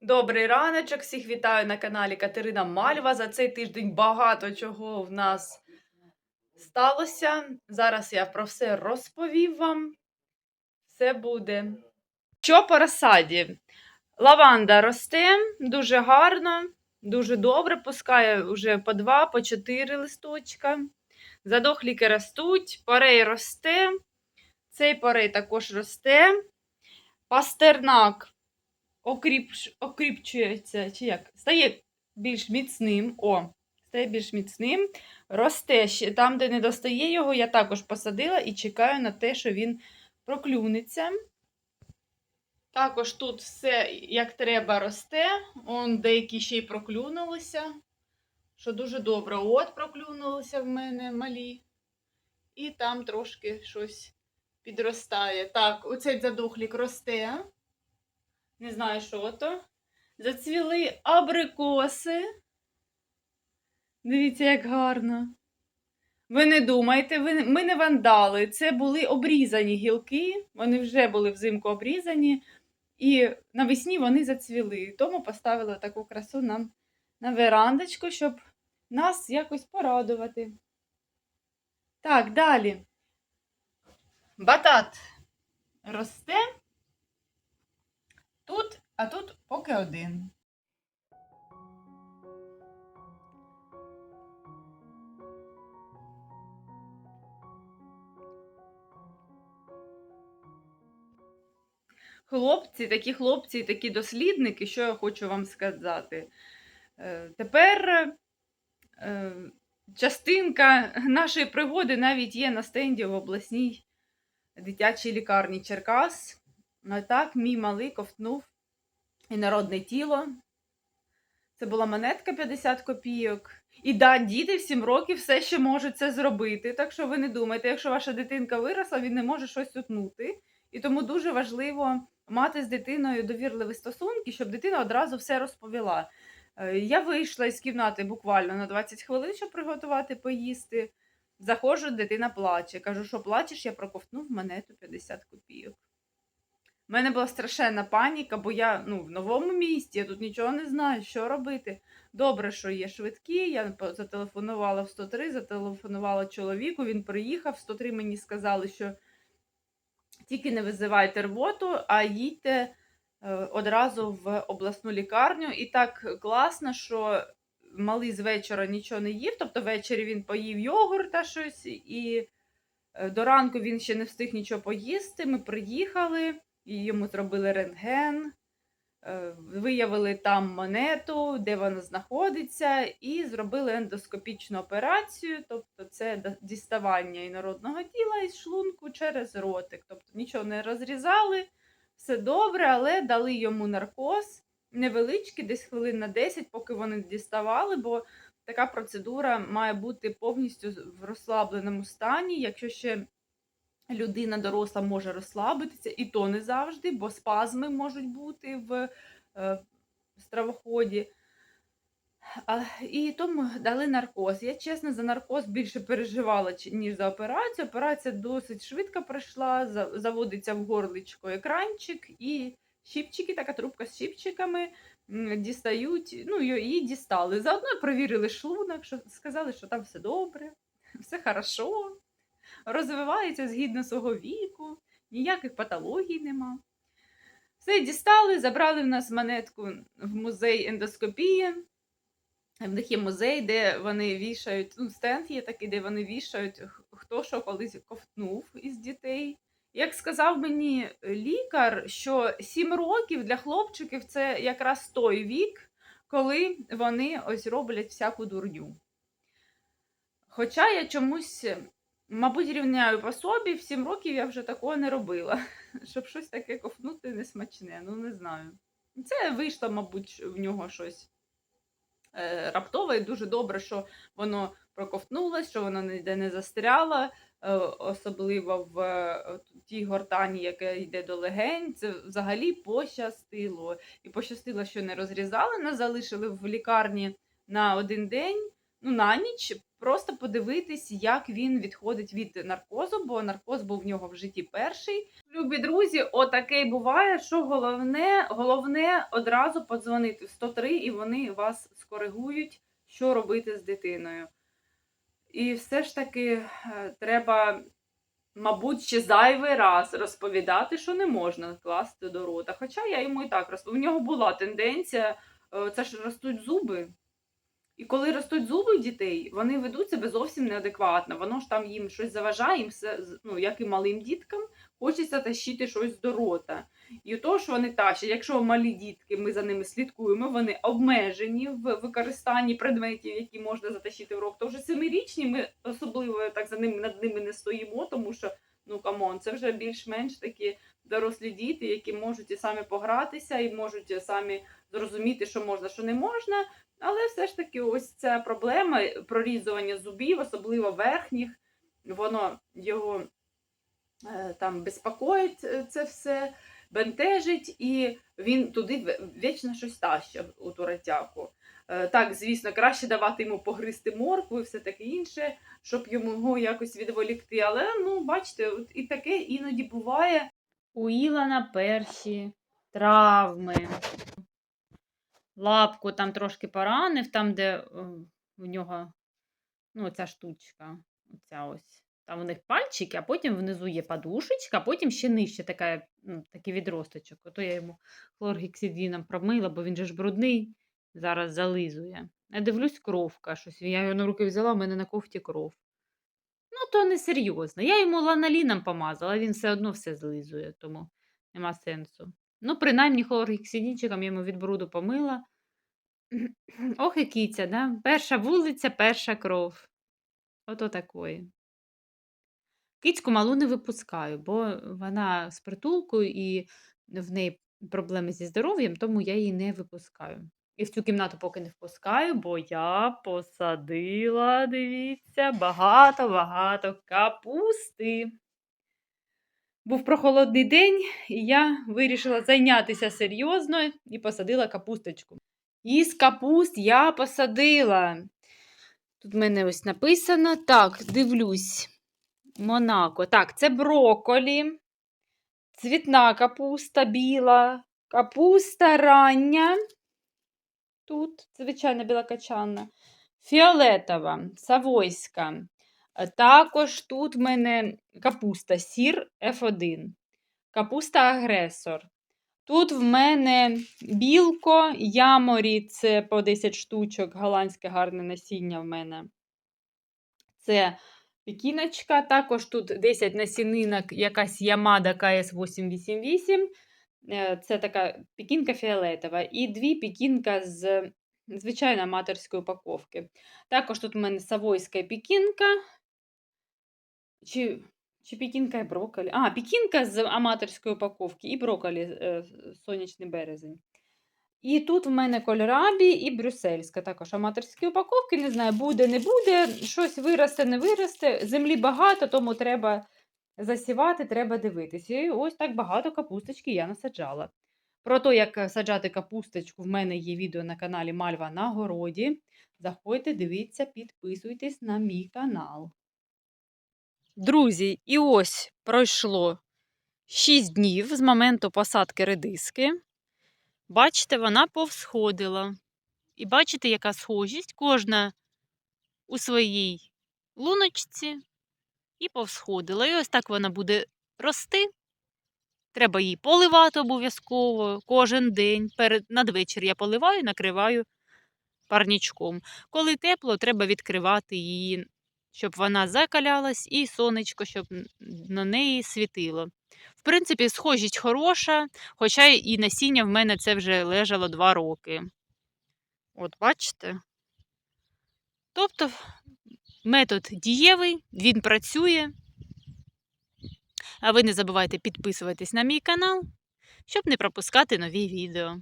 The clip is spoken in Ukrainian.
Добрий раночок, всіх вітаю на каналі Катерина Мальва. За цей тиждень багато чого в нас сталося. Зараз я про все розповім вам. Все буде. Що по розсаді? Лаванда росте дуже гарно, дуже добре, пускає вже по два, по чотири листочка. Задохліки ростуть, порей росте. Цей порей також росте. Пастернак окріпш, окріпчується, чи як? Стає більш міцним. О, стає більш міцним. Росте ще там, де не достає його, я також посадила і чекаю на те, що він проклюнеться. Також тут все як треба росте. Он деякі ще й проклюнулися. Що дуже добре. От проклюнулися в мене малі. І там трошки щось підростає. Так, оцей задохлік росте. Не знаю, що то. Зацвіли абрикоси. Дивіться, як гарно. Ви не думайте, ви, ми не вандали. Це були обрізані гілки, вони вже були взимку обрізані, і навесні вони зацвіли. Тому поставили таку красу нам на верандочку, щоб нас якось порадувати. Так, далі. Батат росте. Тут, а тут поки один. Хлопці, такі хлопці, такі дослідники, що я хочу вам сказати. Е, Тепер е, частинка нашої пригоди навіть є на стенді в обласній дитячій лікарні Черкас. А так, мій малий ковтнув інородне тіло. Це була монетка 50 копійок. І да, діти в 7 років все ще можуть це зробити. Так що ви не думайте, якщо ваша дитинка виросла, він не може щось утнути. І тому дуже важливо мати з дитиною довірливі стосунки, щоб дитина одразу все розповіла. Е, Я вийшла із кімнати буквально на 20 хвилин, щоб приготувати поїсти. Заходжу, дитина плаче. Кажу, що плачеш, я проковтнув монету 50 копійок. У мене була страшенна паніка, бо я ну, в новому місті, я тут нічого не знаю, що робити. Добре, що є швидкі. Я зателефонувала в 103, зателефонувала чоловіку, він приїхав. В 103 мені сказали, що тільки не визивайте рвоту, а їдьте е, одразу в обласну лікарню. І так класно, що малий з вечора нічого не їв, тобто ввечері він поїв йогурта щось, і е, до ранку він ще не встиг нічого поїсти. Ми приїхали, і йому зробили рентген, е, виявили там монету, де вона знаходиться, і зробили ендоскопічну операцію, тобто це діставання інородного тіла із шлунку через ротик. Тобто нічого не розрізали, все добре, але дали йому наркоз невеличкий, десь хвилин на 10, поки вони діставали, бо така процедура має бути повністю в розслабленому стані. Якщо ще людина доросла може розслабитися, і то не завжди, бо спазми можуть бути в е, стравоході. А, і тому дали наркоз. Я чесно за наркоз більше переживала, ніж за операцію. Операція досить швидко пройшла, заводиться в горличко екранчик і щіпчики, така трубка з щіпчиками дістають, ну її дістали. Заодно перевірили шлунок, що сказали, що там все добре, все хорошо, розвивається згідно свого віку, ніяких патологій нема. Все дістали, забрали в нас монетку в музей ендоскопії. В них є музей, де вони вішають, ну, стенд є такий, де вони вішають, хто що колись ковтнув із дітей. Як сказав мені лікар, що 7 років для хлопчиків це якраз той вік, коли вони ось роблять всяку дурню. Хоча я чомусь, мабуть, рівняю по собі, в 7 років я вже такого не робила, щоб щось таке ковтнути несмачне, ну не знаю. Це вийшло, мабуть, в нього щось е, раптове, і дуже добре, що воно проковтнулось, що воно ніде не застряло, е, особливо в е, тій гортані, яка йде до легень. Це взагалі пощастило. І пощастило, що не розрізали, нас залишили в лікарні на один день, ну, на ніч, просто подивитись, як він відходить від наркозу, бо наркоз був в нього в житті перший. Любі друзі, отаке буває, що головне, головне одразу подзвонити в 103 і вони вас скоригують, що робити з дитиною. І все ж таки е, треба, мабуть, ще зайвий раз розповідати, що не можна класти до рота. Хоча я йому і так розповідаю. В нього була тенденція, е, це ж ростуть зуби. І коли ростуть зуби дітей, вони ведуть себе зовсім неадекватно. Воно ж там їм щось заважає, їм все, ну, як і малим діткам, хочеться тащити щось до рота. І то, що вони тащать, якщо малі дітки, ми за ними слідкуємо, вони обмежені в використанні предметів, які можна затащити в рот, то вже семирічні ми особливо так за ними над ними не стоїмо, тому що ну камон, це вже більш-менш такі дорослі діти, які можуть і самі погратися, і можуть самі зрозуміти, що можна, що не можна. Але все ж таки, ось ця проблема прорізування зубів, особливо верхніх, воно його е, там безпокоїть е, це все, бентежить, і він туди вічно щось тащив у ту ратяку. Е, Так, звісно, краще давати йому погризти моркву і все таке інше, щоб йому якось відволікти. Але ну, бачите, от і таке іноді буває. У Ілана перші травми. Лапку там трошки поранив, там, де е, в нього ну, ця штучка. Оця ось. Там у них пальчики, а потім внизу є подушечка, а потім ще нижче така, ну, такий відросточок. Ото я йому хлоргексидином промила, бо він же ж брудний, зараз зализує. Я дивлюсь, кровка щось. Я його на руки взяла, у мене на кофті кров. Ну, то не серйозно. Я йому ланаліном помазала, він все одно все злизує, тому нема сенсу. Ну, принаймні, хлоргексидинчиком я йому від бруду помила. Ох, і кіця, да? Перша вулиця, перша кров. Ото такої. Кицьку малу не випускаю, бо вона з притулкою і в неї проблеми зі здоров'ям, тому я її не випускаю. І в цю кімнату поки не впускаю, бо я посадила, дивіться, багато-багато капусти. Був прохолодний день, і я вирішила зайнятися серйозно і посадила капусточку. Із капуст я посадила. Тут в мене ось написано. Так, дивлюсь. Монако. Так, це броколі, цвітна капуста біла, капуста рання. Тут звичайна білокачанна, фіолетова, савойська. Е, Також тут в мене капуста сір F1, капуста агресор. Тут в мене білко, яморі, це по 10 штучок, голландське гарне насіння в мене. Це пікіночка. Також тут 10 насінинок, якась Ямада КС888. Е, Це така пікінка фіолетова. І дві пікінка з звичайно аматорської упаковки. Також тут у мене савойська пікінка. Чи, чи пікінка і брокколі? А, пікінка з аматорської упаковки і брокколі е, сонячний березень. І тут в мене кольорабі і брюссельська, також аматорські упаковки. Не знаю, буде, не буде, щось виросте, не виросте. Землі багато, тому треба засівати, треба дивитися. І ось так багато капусточки я насаджала. Про те, як саджати капусточку, в мене є відео на каналі Мальва на городі. Заходьте, дивіться, підписуйтесь на мій канал. Друзі, і ось пройшло 6 днів з моменту посадки редиски. Бачите, вона повсходила. І бачите, яка схожість кожна у своїй луночці і повсходила. І ось так вона буде рости. Треба її поливати обов'язково кожен день. Перед надвечір я поливаю, накриваю парнічком. Коли тепло, треба відкривати її, щоб вона закалялась, і сонечко, щоб на неї світило. В принципі, схожість хороша, хоча і насіння в мене це вже лежало два роки. От бачите? Тобто метод дієвий, він працює. А ви не забувайте підписуватись на мій канал, щоб не пропускати нові відео.